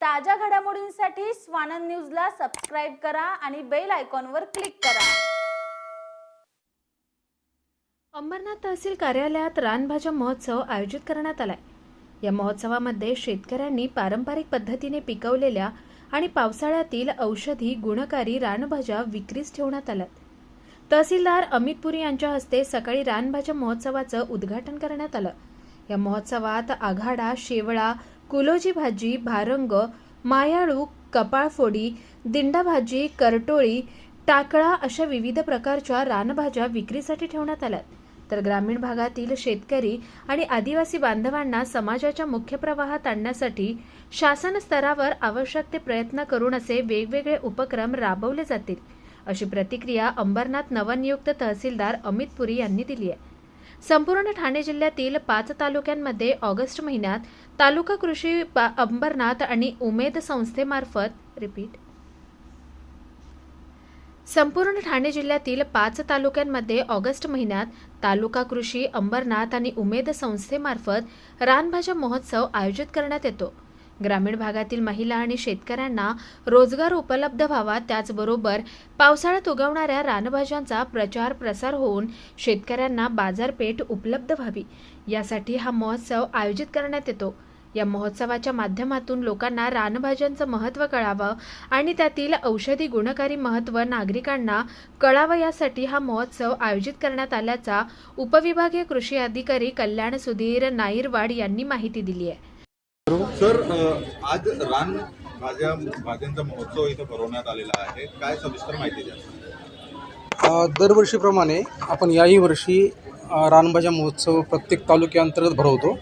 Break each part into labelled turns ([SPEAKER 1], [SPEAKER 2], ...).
[SPEAKER 1] ताज्या घडामोडींसाठी स्वानंद न्यूजला सबस्क्राईब करा आणि बेल आयकॉनवर क्लिक करा.
[SPEAKER 2] अंबरनाथ तहसील कार्यालयात रानभाज्या महोत्सव आयोजित करण्यात आलाय. या महोत्सवामध्ये शेतकऱ्यांनी पारंपरिक पद्धतीने पिकवलेल्या आणि पावसाळ्यातील औषधी गुणकारी रानभाज्या विक्रीस ठेवण्यात आल्यात. तहसीलदार अमित पुरी यांच्या हस्ते सकाळी रानभाज्या महोत्सवाचं उद्घाटन करण्यात आलं. या महोत्सवात आघाडा शेवळा कुलोजी भाजी भारंग मायाळू कपाळफोडी दिंडा भाजी करटोळी टाकळा अशा विविध प्रकारच्या रानभाज्या विक्रीसाठी ठेवण्यात आल्यात. तर ग्रामीण भागातील शेतकरी आणि आदिवासी बांधवांना समाजाच्या मुख्य प्रवाहात आणण्यासाठी शासन स्तरावर आवश्यक ते प्रयत्न करून असे वेगवेगळे उपक्रम राबवले जातील अशी प्रतिक्रिया अंबरनाथ नवनियुक्त तहसीलदार अमित पुरी यांनी दिली आहे. संपूर्ण ठाणे जिल्ह्यातील पाच तालुक्यांमध्ये ऑगस्ट महिन्यात तालुका कृषी अंबरनाथ आणि उमेद संस्थेमार्फत रिपीट संपूर्ण ठाणे जिल्ह्यातील पाच तालुक्यांमध्ये ऑगस्ट महिन्यात तालुका कृषी अंबरनाथ आणि उमेद संस्थेमार्फत रानभाज्या महोत्सव आयोजित करण्यात येतो. ग्रामीण भागातील महिला आणि शेतकऱ्यांना रोजगार उपलब्ध व्हावा त्याचबरोबर पावसाळ्यात उगवणाऱ्या रानभाज्यांचा प्रचार प्रसार होऊन शेतकऱ्यांना बाजारपेठ उपलब्ध व्हावी. यासाठी हा महोत्सव आयोजित करण्यात येतो. या महोत्सवाच्या माध्यमातून लोकांना रानभाज्यांचं महत्त्व कळावं आणि त्यातील औषधी गुणकारी महत्त्व नागरिकांना कळावं यासाठी हा महोत्सव आयोजित करण्यात आल्याचा उपविभागीय कृषी अधिकारी कल्याण सुधीर नाईरवाड यांनी माहिती दिली आहे.
[SPEAKER 3] सर आज रान भाज्या भाज्यांचा महोत्सव इथं भरवण्यात आलेला आहे. काय सविस्तर माहिती द्या
[SPEAKER 4] दरवर्षीप्रमाणे आपण याही वर्षी रानभाज्या महोत्सव प्रत्येक तालुक्याअंतर्गत भरवतो.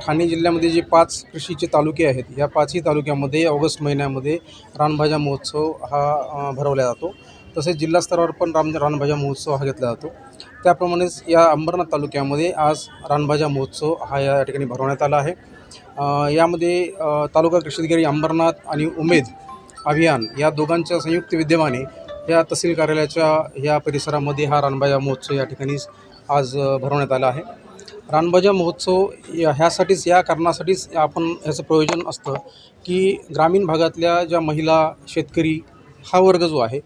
[SPEAKER 4] ठाणे जिल्ह्यामध्ये जे पाच कृषीचे तालुके आहेत या पाचही तालुक्यामध्ये ऑगस्ट महिन्यामध्ये रानभाज्या महोत्सव हा भरवला जातो. तसेच जिल्हास्तरावर पण राम रानभाज्या महोत्सव हा घेतला जातो. त्याप्रमाणेच या अंबरनाथ तालुक्यामध्ये आज रानभाज्या महोत्सव हा या ठिकाणी भरवण्यात आला आहे. यामध्ये तालुका कृषी अधिकारी अंबरनाथ आणि उमेद अभियान या दोघांच्या संयुक्त विद्यमाने या तहसील कार्यालयाच्या या परिसरामध्ये हा रानबाजा महोत्सव या ठिकाणी आज भरवण्यात आला आहे. रानभाज्या महोत्सव या ह्यासाठीच या कारणासाठीच आपण ह्याचं प्रयोजन असतं की ग्रामीण भागातल्या ज्या महिला शेतकरी हा वर्ग जो आहे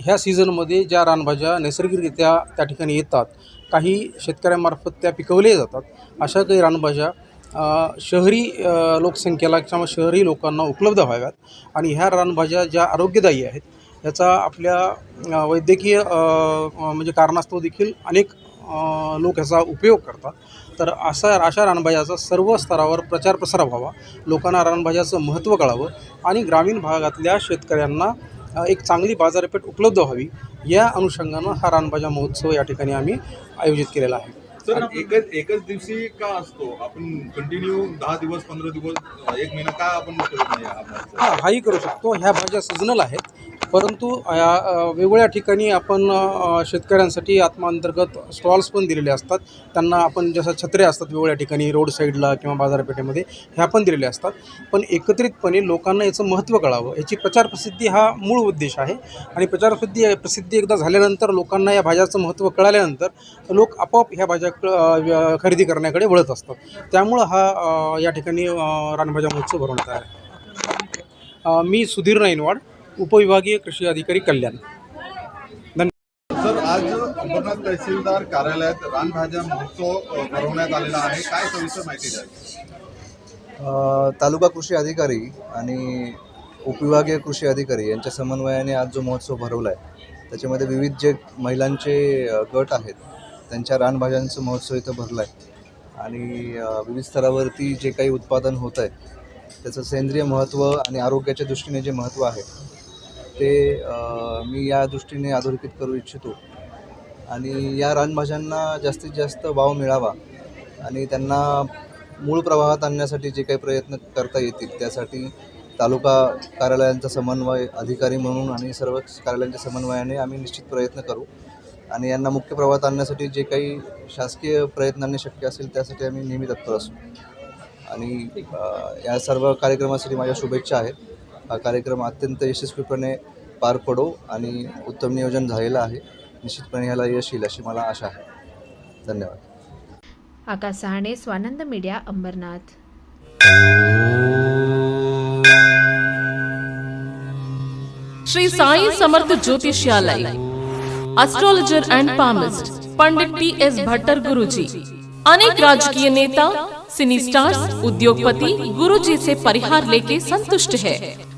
[SPEAKER 4] ह्या सीझनमध्ये ज्या रानभाज्या नैसर्गिकरित्या त्या ठिकाणी येतात काही शेतकऱ्यांमार्फत त्या पिकवल्या जातात अशा काही रानभाज्या शहरी लोकसंख्येला किंवा शहरी लोकांना उपलब्ध व्हाव्यात. आणि ह्या रानभाज्या ज्या आरोग्यदायी आहेत याचा आपल्या वैद्यकीय म्हणजे कारणास्तव देखील अनेक लोक ह्याचा उपयोग करतात. तर असा अशा रानभाज्याचा सर्व स्तरावर प्रचार प्रसार व्हावा लोकांना रानभाज्याचं महत्त्व कळावं आणि ग्रामीण भागातल्या शेतकऱ्यांना एक चांगली बाजारपेठ उपलब्ध व्हावी या अनुषंगानं हा रानभाज्या महोत्सव या ठिकाणी आम्ही आयोजित केलेला आहे.
[SPEAKER 3] सर एकच एकच दिवशी का असतो? आपण कंटिन्यू दहा दिवस पंधरा दिवस एक महिना का आपण करत नाही महोत्सव?
[SPEAKER 4] हां हाही करू शकतो. ह्या भाज्या सिजनल आहेत. परंतु या वेगवेगळ्या ठिकाणी आपण शेतकऱ्यांसाठी आत्माअंतर्गत स्टॉल्स पण दिलेले असतात. त्यांना आपण जसं छत्र्या असतात वेगवेगळ्या ठिकाणी रोड साईडला किंवा बाजारपेठेमध्ये ह्या पण दिलेल्या असतात. पण एकत्रितपणे लोकांना याचं महत्त्व कळावं. याची प्रचार प्रसिद्धी हा मूळ उद्देश आहे. आणि प्रचार प्रसिद्धी प्रसिद्धी एकदा झाल्यानंतर लोकांना या भाज्याचं महत्त्व कळाल्यानंतर लोक आपोआप ह्या भाज्या क- खरेदी करण्याकडे वळत असतात. त्यामुळं हा या ठिकाणी रानभाज्या महोत्सव भरवण्यात आला आहे. मी सुधीर नाईनवाड उपविभागीय कृषी अधिकारी कल्याण.
[SPEAKER 3] सर आज अंबरनाथ तहसीलदार कार्यालयात रानभाज्या महोत्सव अ, भरवण्यात आलेला आहे. काय सविस्तर माहिती द्या
[SPEAKER 5] अ, तालुका कृषी अधिकारी आणि उपविभागीय कृषी अधिकारी यांच्या समन्वयाने आज जो महोत्सव भरवला आहे त्याच्यामध्ये विविध जे महिलांचे गट आहेत त्यांच्या रानभाज्यांचं महोत्सव इथं भरला आहे आणि विविध स्तरावरती जे काही उत्पादन होत आहे त्याचं सेंद्रिय महत्त्व आणि आरोग्याच्या दृष्टीने जे महत्त्व आहे ते मी या दृष्टीने अधोरेखित करू इच्छितो. आणि या रानभाज्यांना जास्तीत जास्त वाव मिळावा आणि त्यांना मूळ प्रवाहात आणण्यासाठी जे काही प्रयत्न करता येतील त्यासाठी तालुका कार्यालयांचा समन्वय अधिकारी म्हणून आणि सर्व कार्यालयांच्या समन्वयाने आम्ही निश्चित प्रयत्न करू. आणि यांना मुख्य प्रवाहात आणण्यासाठी जे काही शासकीय प्रयत्नांनी शक्य असेल त्यासाठी आम्ही नेहमी तत्पर असू. आणि या सर्व कार्यक्रमासाठी माझ्या शुभेच्छा आहेत. हा कार्यक्रम अत्यंत यशस्वीपणे पार पडो आणि उत्तम नियोजन झालेलं आहे. निश्चितपणे ह्याला यश येईल अशी मला आशा आहे. धन्यवाद.
[SPEAKER 2] Akash Sahane Swanand media Ambernath.
[SPEAKER 6] Shri Sai Samarth Jyotishalay astrologer and palmist Pandit T S Bhattar Guruji अनेक राजकीय नेता सिनी स्टार्स उद्योगपति गुरुजी से परिहार लेके संतुष्ट है।